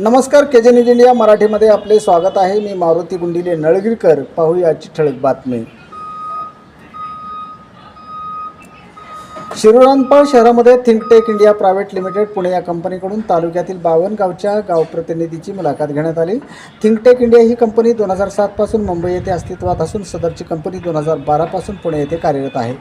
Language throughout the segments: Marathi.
नमस्कार के जे न्यूज इंडिया मराठीमध्ये आपले स्वागत आहे. मी मारुती गुंडिले नळगीरकर. पाहूयाची ठळक बातमी. शिरूरांपाळ शहरामध्ये Thinktech India private limited Pune या कंपनीकडून तालुक्यातील बावनगावच्या गावप्रतिनिधीची मुलाखत घेण्यात आली. थिंकटेक इंडिया ही कंपनी दोन हजार सातपासून मुंबई येथे अस्तित्वात असून सदरची कंपनी दोन हजार बारापासून पुणे येथे कार्यरत आहे.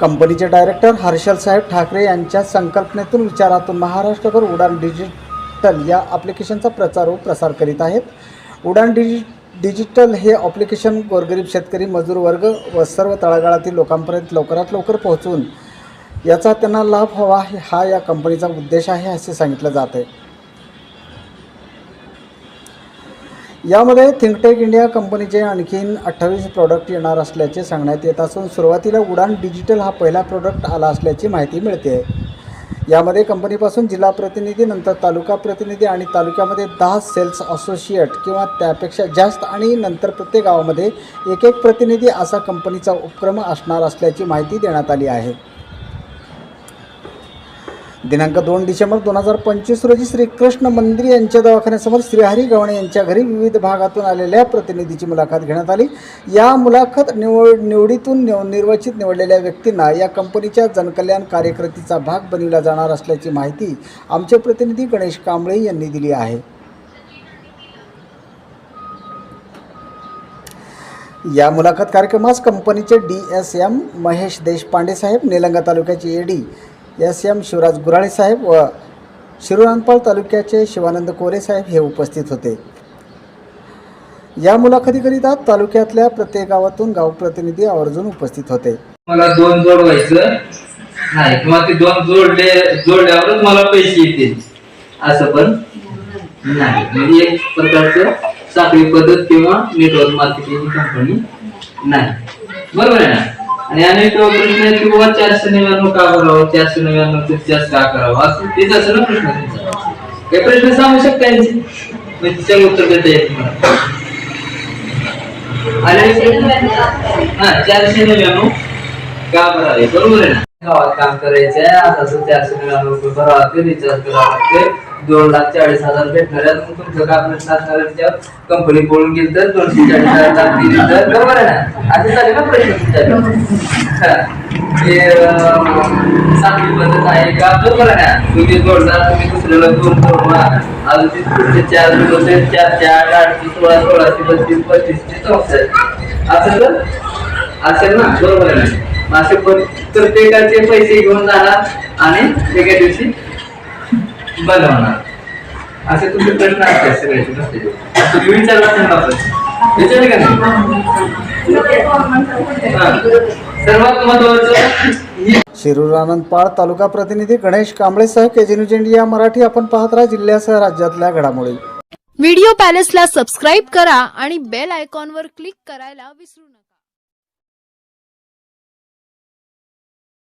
कंपनीचे डायरेक्टर हर्षल साहेब ठाकरे यांच्या संकल्पनेतून विचारातून महाराष्ट्रभर उडान डिजिटल या ॲप्लिकेशनचा प्रचार व प्रसार करीत आहेत. उडान डिजि डिजिटल हे ॲप्लिकेशन गोरगरीब शेतकरी मजूर वर्ग व सर्व तळागाळातील लोकांपर्यंत लवकरात लवकर पोहोचून याचा त्यांना लाभ हवा हा या कंपनीचा उद्देश आहे असे सांगितलं जात आहे. यामध्ये थिंकटेक इंडिया कंपनीचे आणखीन अठ्ठावीस प्रॉडक्ट येणार असल्याचे सांगण्यात येत असून सुरुवातीला उडान डिजिटल हा पहिला प्रॉडक्ट आला असल्याची माहिती मिळते. यामध्ये कंपनीपासून जिल्हा प्रतिनिधी नंतर तालुका प्रतिनिधी आणि तालुक्यामध्ये दहा सेल्स असोसिएट किंवा त्यापेक्षा जास्त आणि नंतर प्रत्येक गावामध्ये एक एक प्रतिनिधी असा कंपनीचा उपक्रम असणार असल्याची माहिती देण्यात आली आहे. दिनांक दोन डिसेंबर दोन हजार पंचवीस रोजी श्रीकृष्ण मंदिर यांच्या दवाखान्यासमोर श्रीहरी गवणे यांच्या घरी विविध भागातून आलेल्या प्रतिनिधीची मुलाखत घेण्यात आली. या मुलाखत निवड निवडीतून निव निर्वाचित निवडलेल्या व्यक्तींना या कंपनीच्या जनकल्याण कार्यकृतीचा भाग बनविला जाणार असल्याची माहिती आमचे प्रतिनिधी गणेश कांबळे यांनी दिली आहे. या मुलाखत कार्यक्रमास कंपनीचे D S M Mahesh Deshpande saheb Nilanga तालुक्याचे A D S M Shivraj Gurale saheb व शिरुरानपाल तालुक्याचे शिवानंद कोरे साहेब हे उपस्थित होते. या मुलाखतीकरिता तालुक्यातल्या प्रत्येक गावातून गाव प्रतिनिधी आवर्जून उपस्थित होते. मला दोन जोडवायचं नाही किंवा ते दोन जोडले जोडल्यावरच मला पैसे येतील. असं पण नाही. म्हणजे एक प्रकारचं साखळी पद्धत किंवा नेटवर्क मार्केटिंग कंपनी नाही. बरोबर आहे ना? आणि अनेक प्रश्न आहेत की बाबा चारशे नव्याण्णव का करावं चारशे नव्याण्णव ते जास्त का करावं असं तेच असं ना प्रश्न तुमचा काही प्रश्न सांगू शकता यांचे मी तिच्यावर उत्तर देता येत मला आणि हा चारशे नव्याण्णव का भरावे बरोबर आहे ना गावात काम करायचंय आता असं चारशे नव्याण्णव रुपये भरावं लागते रिचार्ज करावं लागते दोन लाख चाळीस हजार भेटणार आहेत. मग तुमचं काय प्रश्न असणार कंपनी बोलून गेली तर दोनशे चाळीस हजार लागतील तर बरोबर आहे ना? असे झाले ना प्रश्न तुमच्या हे. पद्धत आहे का? बरोबर आहे ना? तुम्ही जोडणार तुम्ही दुसऱ्याला दोन जोडणार अजून ते पुढचे चार होते. चार चार आठशे सोळा सोळाशे बत्तीस पस्तीसचे चौसष्ट. असं तर? असेल ना? बरोबर आहे ना? असे पण प्रत्येकाचे पैसे घेऊन जाणार आणि एका दिवशी बनवणार. असे तुमचे प्रश्न असतात सगळ्याचे तुम्ही विचारला त्यांना प्रश्न विचारले का नाही. सर्वात महत्वाचं ही शिरूर आनंदपाळ तालुका प्रतिनिधी Ganesh कांबळेसह K G news India Marathi आपण पाहत राहा जिल्ह्यासह राज्यातल्या घडामोडी. व्हिडिओ पॅलेसला सबस्क्राईब करा आणि बेल आयकॉनवर क्लिक करायला विसरू नका.